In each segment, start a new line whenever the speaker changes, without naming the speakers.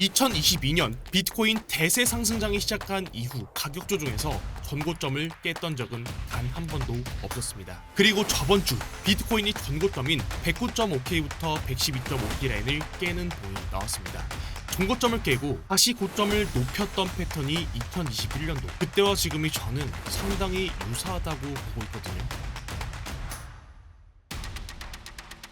2022년 비트코인 대세 상승장이 시작한 이후 가격 조정에서 전고점을 깼던 적은 단 한 번도 없었습니다. 그리고 저번 주 비트코인이 전고점인 109.5K부터 112.5K 라인을 깨는 보이 나왔습니다. 전고점을 깨고 다시 고점을 높였던 패턴이 2021년도 그때와 지금이 저는 상당히 유사하다고 보고 있거든요.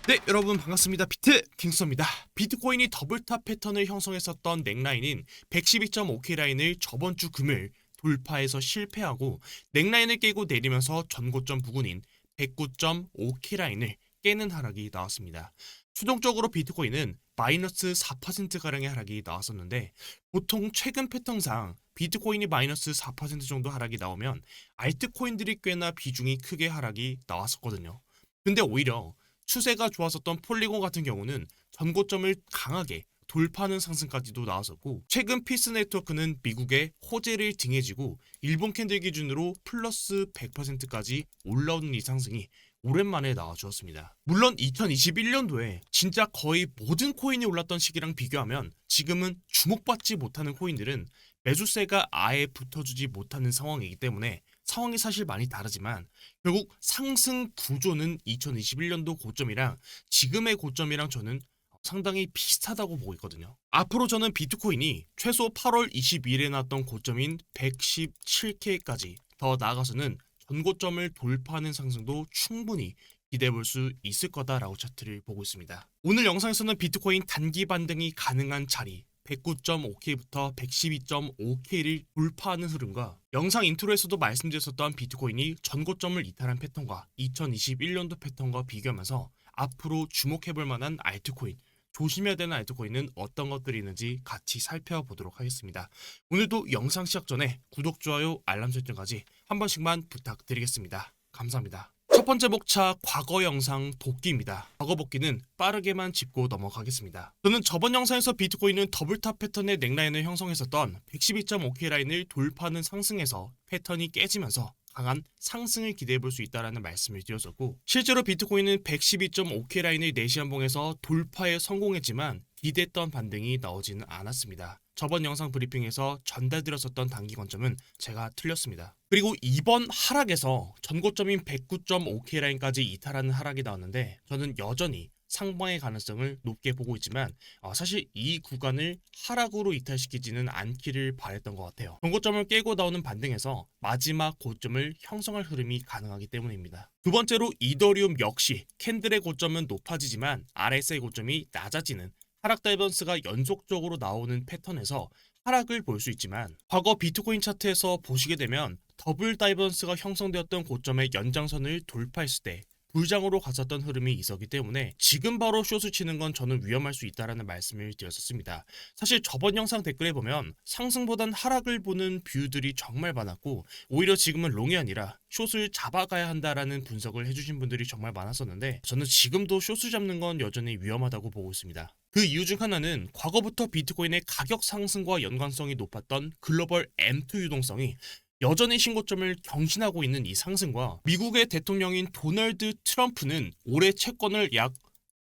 네 여러분 반갑습니다. 비트 킹스입니다. 비트코인이 더블탑 패턴을 형성했었던 넥라인인 112.5K 라인을 저번 주 금요일 돌파해서 실패하고 넥라인을 깨고 내리면서 전고점 부근인 109.5K 라인을 깨는 하락이 나왔습니다. 수동적으로 비트코인은 마이너스 4%가량의 하락이 나왔었는데 보통 최근 패턴상 비트코인이 마이너스 4% 정도 하락이 나오면 알트코인들이 꽤나 비중이 크게 하락이 나왔었거든요. 근데 오히려 추세가 좋았었던 폴리곤 같은 경우는 전고점을 강하게 돌파하는 상승까지도 나왔었고 최근 피스 네트워크는 미국의 호재를 등에 지고 일본 캔들 기준으로 플러스 100%까지 올라오는 이 상승이 오랜만에 나와주었습니다. 물론 2021년도에 진짜 거의 모든 코인이 올랐던 시기랑 비교하면 지금은 주목받지 못하는 코인들은 매수세가 아예 붙어주지 못하는 상황이기 때문에 상황이 사실 많이 다르지만 결국 상승 구조는 2021년도 고점이랑 지금의 고점이랑 저는 상당히 비슷하다고 보고 있거든요. 앞으로 저는 비트코인이 최소 8월 22일에 나왔던 고점인 117K까지 더 나아가서는 전고점을 돌파하는 상승도 충분히 기대해 볼 수 있을 거다라고 차트를 보고 있습니다. 오늘 영상에서는 비트코인 단기 반등이 가능한 자리 109.5K부터 112.5K를 돌파하는 흐름과 영상 인트로에서도 말씀드렸었던 비트코인이 전고점을 이탈한 패턴과 2021년도 패턴과 비교하면서 앞으로 주목해볼 만한 알트코인 조심해야 되는 알트코인은 어떤 것들이 있는지 같이 살펴보도록 하겠습니다. 오늘도 영상 시작 전에 구독, 좋아요, 알람 설정까지 한 번씩만 부탁드리겠습니다. 감사합니다. 첫 번째 목차 과거 영상 복귀입니다. 과거 복귀는 빠르게만 짚고 넘어가겠습니다. 저는 저번 영상에서 비트코인은 더블탑 패턴의 넥라인을 형성했었던 112.5K 라인을 돌파하는 상승에서 패턴이 깨지면서 강한 상승을 기대해 볼 수 있다라는 말씀을 드렸었고 실제로 비트코인은 112.5K 라인을 4시간 봉에서 돌파에 성공했지만 기대했던 반등이 나오지는 않았습니다. 저번 영상 브리핑에서 전달드렸었던 단기 관점은 제가 틀렸습니다. 그리고 이번 하락에서 전고점인 109.5K 라인까지 이탈하는 하락이 나왔는데 저는 여전히 상방의 가능성을 높게 보고 있지만 어, 사실 이 구간을 하락으로 이탈시키지는 않기를 바랬던 것 같아요. 전고점을 깨고 나오는 반등에서 마지막 고점을 형성할 흐름이 가능하기 때문입니다. 두 번째로 이더리움 역시 캔들의 고점은 높아지지만 RSI 고점이 낮아지는 하락 다이번스가 연속적으로 나오는 패턴에서 하락을 볼 수 있지만 과거 비트코인 차트에서 보시게 되면 더블 다이번스가 형성되었던 고점의 연장선을 돌파했을 때 불장으로 갔었던 흐름이 있었기 때문에 지금 바로 숏을 치는 건 저는 위험할 수 있다라는 말씀을 드렸었습니다. 사실 저번 영상 댓글에 보면 상승보단 하락을 보는 뷰들이 정말 많았고 오히려 지금은 롱이 아니라 숏을 잡아가야 한다라는 분석을 해주신 분들이 정말 많았었는데 저는 지금도 숏을 잡는 건 여전히 위험하다고 보고 있습니다. 그 이유 중 하나는 과거부터 비트코인의 가격 상승과 연관성이 높았던 글로벌 M2 유동성이 여전히 신고점을 경신하고 있는 이 상승과 미국의 대통령인 도널드 트럼프는 올해 채권을 약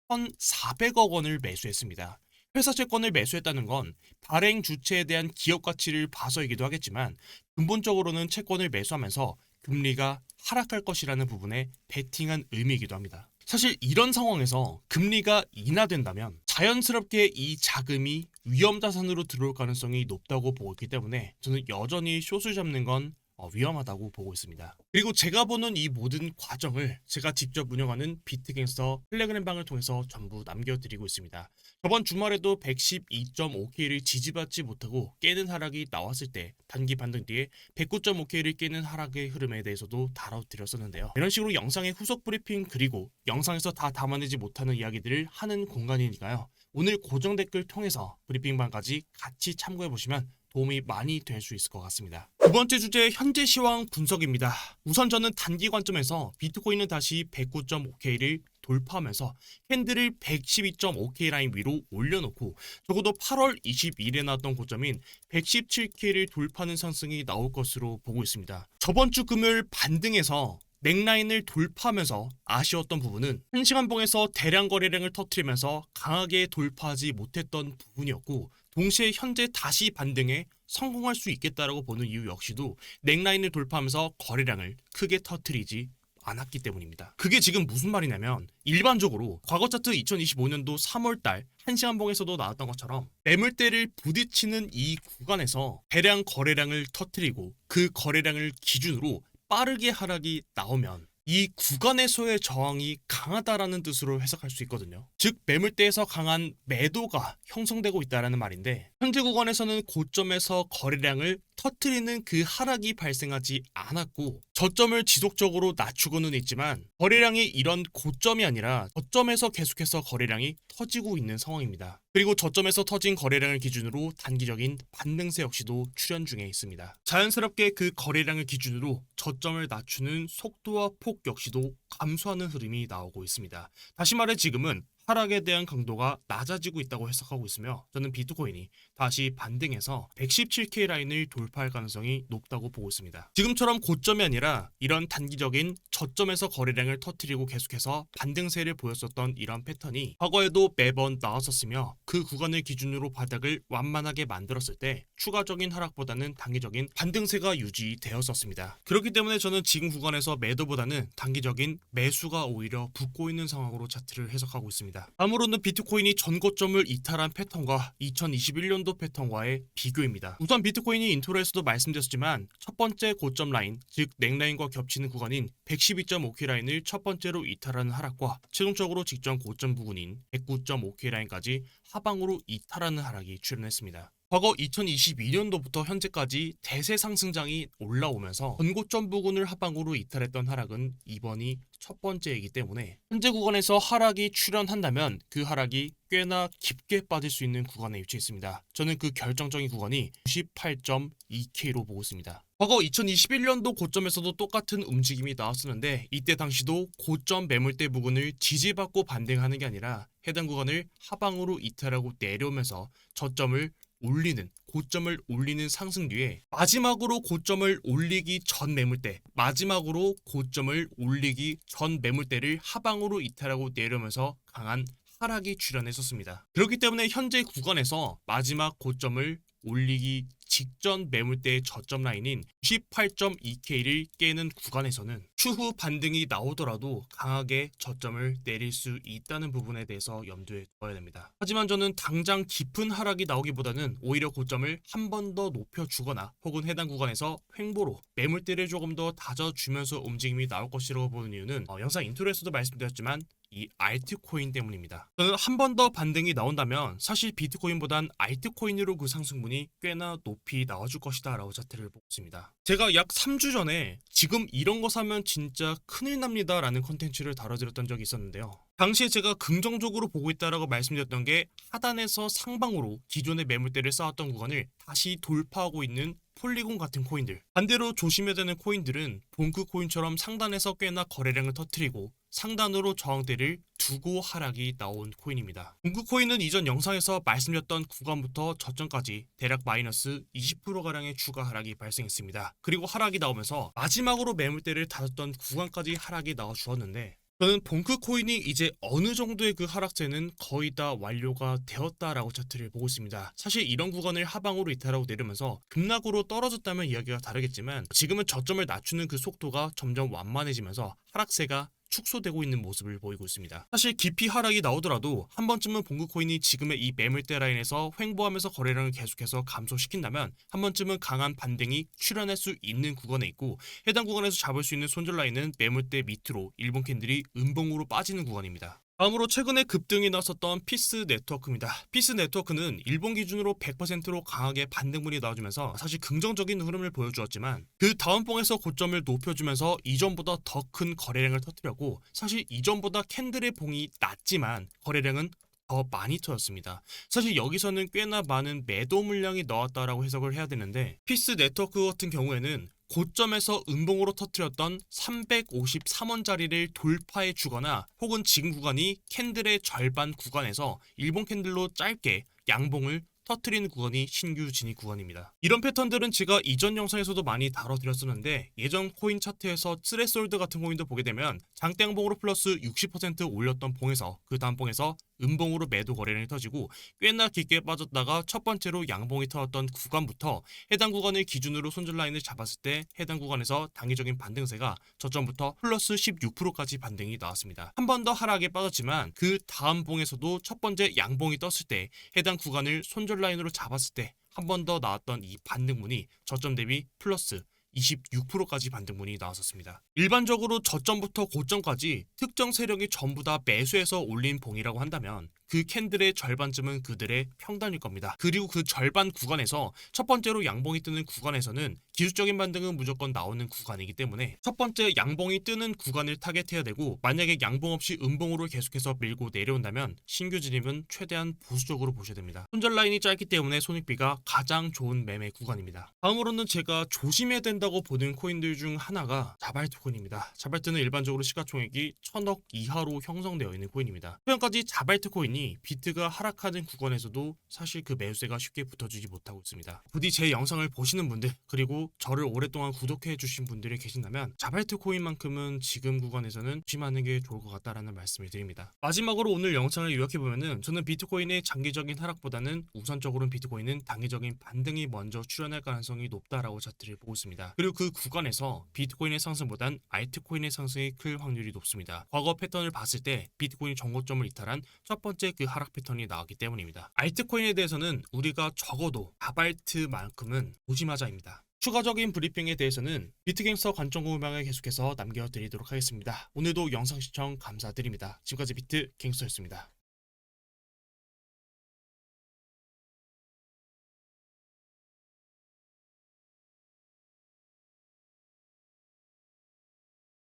1,400억 원을 매수했습니다. 회사 채권을 매수했다는 건 발행 주체에 대한 기업 가치를 봐서이기도 하겠지만 근본적으로는 채권을 매수하면서 금리가 하락할 것이라는 부분에 베팅한 의미이기도 합니다. 사실 이런 상황에서 금리가 인하된다면 자연스럽게 이 자금이 위험 자산으로 들어올 가능성이 높다고 보고 있기 때문에 저는 여전히 숏을 잡는 건 어, 위험하다고 보고 있습니다. 그리고 제가 보는 이 모든 과정을 제가 직접 운영하는 비트갱스터 텔레그램 방을 통해서 전부 남겨드리고 있습니다. 저번 주말에도 112.5K를 지지받지 못하고 깨는 하락이 나왔을 때 단기 반등 뒤에 109.5K를 깨는 하락의 흐름에 대해서도 다뤄드렸었는데요. 이런 식으로 영상의 후속 브리핑 그리고 영상에서 다 담아내지 못하는 이야기들을 하는 공간이니까요. 오늘 고정 댓글 통해서 브리핑방까지 같이 참고해 보시면 도움이 많이 될 수 있을 것 같습니다. 두 번째 주제 현재 시황 분석입니다. 우선 저는 단기 관점에서 비트코인은 다시 109.5K를 돌파하면서 캔들을 112.5K 라인 위로 올려놓고 적어도 8월 22일에 나왔던 고점인 117K를 돌파하는 상승이 나올 것으로 보고 있습니다. 저번 주 금요일 반등에서 넥라인을 돌파하면서 아쉬웠던 부분은 1시간 봉에서 대량 거래량을 터트리면서 강하게 돌파하지 못했던 부분이었고 동시에 현재 다시 반등에 성공할 수 있겠다라고 보는 이유 역시도 넥라인을 돌파하면서 거래량을 크게 터트리지 않았기 때문입니다. 그게 지금 무슨 말이냐면 일반적으로 과거 차트 2025년도 3월달 한시간 봉에서도 나왔던 것처럼 매물대를 부딪히는 이 구간에서 대량 거래량을 터트리고 그 거래량을 기준으로 빠르게 하락이 나오면 이 구간에서의 저항이 강하다라는 뜻으로 해석할 수 있거든요. 즉 매물대에서 강한 매도가 형성되고 있다라는 말인데 현재 구간에서는 고점에서 거래량을 터트리는 그 하락이 발생하지 않았고 저점을 지속적으로 낮추고는 있지만 거래량이 이런 고점이 아니라 저점에서 계속해서 거래량이 터지고 있는 상황입니다. 그리고 저점에서 터진 거래량을 기준으로 단기적인 반등세 역시도 출현 중에 있습니다. 자연스럽게 그 거래량을 기준으로 저점을 낮추는 속도와 폭 역시도 감소하는 흐름이 나오고 있습니다. 다시 말해 지금은 하락에 대한 강도가 낮아지고 있다고 해석하고 있으며 저는 비트코인이 다시 반등해서 117K 라인을 돌파할 가능성이 높다고 보고 있습니다. 지금처럼 고점이 아니라 이런 단기적인 저점에서 거래량을 터트리고 계속해서 반등세를 보였었던 이런 패턴이 과거에도 매번 나왔었으며 그 구간을 기준으로 바닥을 완만하게 만들었을 때 추가적인 하락보다는 단기적인 반등세가 유지되었었습니다. 그렇기 때문에 저는 지금 구간에서 매도보다는 단기적인 매수가 오히려 붙고 있는 상황으로 차트를 해석하고 있습니다. 다음으로는 비트코인이 전고점을 이탈한 패턴과 2021년도 패턴과의 비교입니다. 우선 비트코인이 인트로에서도 말씀드렸지만 첫 번째 고점 라인, 즉 넥라인과 겹치는 구간인 112.5K 라인을 첫 번째로 이탈하는 하락과 최종적으로 직전 고점 부근인 109.5K 라인까지 하방으로 이탈하는 하락이 출현했습니다. 과거 2022년도부터 현재까지 대세 상승장이 올라오면서 전고점 부근을 하방으로 이탈했던 하락은 이번이 첫 번째이기 때문에 현재 구간에서 하락이 출현한다면 그 하락이 꽤나 깊게 빠질 수 있는 구간에 위치해 있습니다. 저는 그 결정적인 구간이 98.2K로 보고 있습니다. 과거 2021년도 고점에서도 똑같은 움직임이 나왔었는데 이때 당시도 고점 매물대 부근을 지지받고 반등하는 게 아니라 해당 구간을 하방으로 이탈하고 내려오면서 저점을 올리는 고점을 올리는 상승 뒤에 마지막으로 고점을 올리기 전 매물대 마지막으로 고점을 올리기 전 매물대를 하방으로 이탈하고 내려오면서 강한 하락이 출현했었습니다. 그렇기 때문에 현재 구간에서 마지막 고점을 올리기 직전 매물대의 저점 라인인 98.2K를 깨는 구간에서는 추후 반등이 나오더라도 강하게 저점을 내릴 수 있다는 부분에 대해서 염두에 둬야 됩니다. 하지만 저는 당장 깊은 하락이 나오기보다는 오히려 고점을 한 번 더 높여주거나 혹은 해당 구간에서 횡보로 매물대를 조금 더 다져주면서 움직임이 나올 것이라고 보는 이유는 어, 영상 인트로에서도 말씀드렸지만 이 알트코인 때문입니다. 저는 한 번 더 반등이 나온다면 사실 비트코인보단 알트코인으로 그 상승분이 꽤나 높이 나와줄 것이다 라고 자태를 보고 있습니다. 제가 약 3주 전에 지금 이런 거 사면 진짜 큰일 납니다 라는 컨텐츠를 다뤄드렸던 적이 있었는데요. 당시에 제가 긍정적으로 보고 있다라고 말씀드렸던 게 하단에서 상방으로 기존의 매물대를 쌓았던 구간을 다시 돌파하고 있는 폴리곤 같은 코인들 반대로 조심해야 되는 코인들은 본크 코인처럼 상단에서 꽤나 거래량을 터트리고 상단으로 저항대를 두고 하락이 나온 코인입니다. 본크 코인은 이전 영상에서 말씀드렸던 구간부터 저점까지 대략 마이너스 20%가량의 추가 하락이 발생했습니다. 그리고 하락이 나오면서 마지막으로 매물대를 닫았던 구간까지 하락이 나와 주었는데 저는 봉크 코인이 이제 어느 정도의 그 하락세는 거의 다 완료가 되었다라고 차트를 보고 있습니다. 사실 이런 구간을 하방으로 이탈하고 내리면서 급락으로 떨어졌다면 이야기가 다르겠지만 지금은 저점을 낮추는 그 속도가 점점 완만해지면서 하락세가 축소되고 있는 모습을 보이고 있습니다. 사실 깊이 하락이 나오더라도 한 번쯤은 봉그코인이 지금의 이 매물대 라인에서 횡보하면서 거래량을 계속해서 감소시킨다면 한 번쯤은 강한 반등이 출현할 수 있는 구간에 있고 해당 구간에서 잡을 수 있는 손절 라인은 매물대 밑으로 일본 캔들이 음봉으로 빠지는 구간입니다. 다음으로 최근에 급등이 나섰던 피스 네트워크입니다. 피스 네트워크는 일본 기준으로 100%로 강하게 반등분이 나와주면서 사실 긍정적인 흐름을 보여주었지만 그 다음 봉에서 고점을 높여주면서 이전보다 더 큰 거래량을 터뜨렸고 사실 이전보다 캔들의 봉이 낮지만 거래량은 더 많이 터졌습니다. 사실 여기서는 꽤나 많은 매도 물량이 나왔다라고 해석을 해야 되는데 피스 네트워크 같은 경우에는 고점에서 음봉으로 터트렸던 353원짜리를 돌파해 주거나 혹은 지금 구간이 캔들의 절반 구간에서 일본 캔들로 짧게 양봉을 터트리는 구간이 신규 진입 구간입니다. 이런 패턴들은 제가 이전 영상에서도 많이 다뤄드렸었는데 예전 코인 차트에서 쓰레솔드 같은 코인도 보게 되면 장땡봉으로 플러스 60% 올렸던 봉에서 그 다음 봉에서 음봉으로 매도 거래량이 터지고 꽤나 깊게 빠졌다가 첫 번째로 양봉이 터졌던 구간부터 해당 구간을 기준으로 손절 라인을 잡았을 때 해당 구간에서 단기적인 반등세가 저점부터 플러스 16%까지 반등이 나왔습니다. 한 번 더 하락에 빠졌지만 그 다음 봉에서도 첫 번째 양봉이 떴을 때 해당 구간을 손절 라인으로 잡았을 때 한 번 더 나왔던 이 반등문이 저점 대비 플러스 26%까지 반등문이 나왔었습니다. 일반적으로 저점부터 고점까지 특정 세력이 전부 다 매수해서 올린 봉이라고 한다면 그 캔들의 절반쯤은 그들의 평단일 겁니다. 그리고 그 절반 구간에서 첫 번째로 양봉이 뜨는 구간에서는 기술적인 반등은 무조건 나오는 구간이기 때문에 첫 번째 양봉이 뜨는 구간을 타겟해야 되고 만약에 양봉 없이 음봉으로 계속해서 밀고 내려온다면 신규 진입은 최대한 보수적으로 보셔야 됩니다. 손절 라인이 짧기 때문에 손익비가 가장 좋은 매매 구간입니다. 다음으로는 제가 조심해야 된다고 보는 코인들 중 하나가 자발트 코인입니다. 자발트는 일반적으로 시가총액이 천억 이하로 형성되어 있는 코인입니다. 최근까지 자발트 코인이 비트가 하락하는 구간에서도 사실 그 매수세가 쉽게 붙어주지 못하고 있습니다. 부디 제 영상을 보시는 분들 그리고 저를 오랫동안 구독해 주신 분들이 계신다면 자발트 코인만큼은 지금 구간에서는 조심하는 게 좋을 것 같다라는 말씀을 드립니다. 마지막으로 오늘 영상을 요약해 보면은 저는 비트코인의 장기적인 하락보다는 우선적으로는 비트코인은 단기적인 반등이 먼저 출현할 가능성이 높다라고 차트를 보고 있습니다. 그리고 그 구간에서 비트코인의 상승보단 알트코인의 상승이 클 확률이 높습니다. 과거 패턴을 봤을 때 비트코인이 정고점을 이탈한 첫 번째 그 하락 패턴이 나왔기 때문입니다. 알트코인에 대해서는 우리가 적어도 아발트만큼은 조심하자입니다. 추가적인 브리핑에 대해서는 비트갱서 관점 공방을 계속해서 남겨드리도록 하겠습니다. 오늘도 영상 시청 감사드립니다. 지금까지 비트갱서였습니다.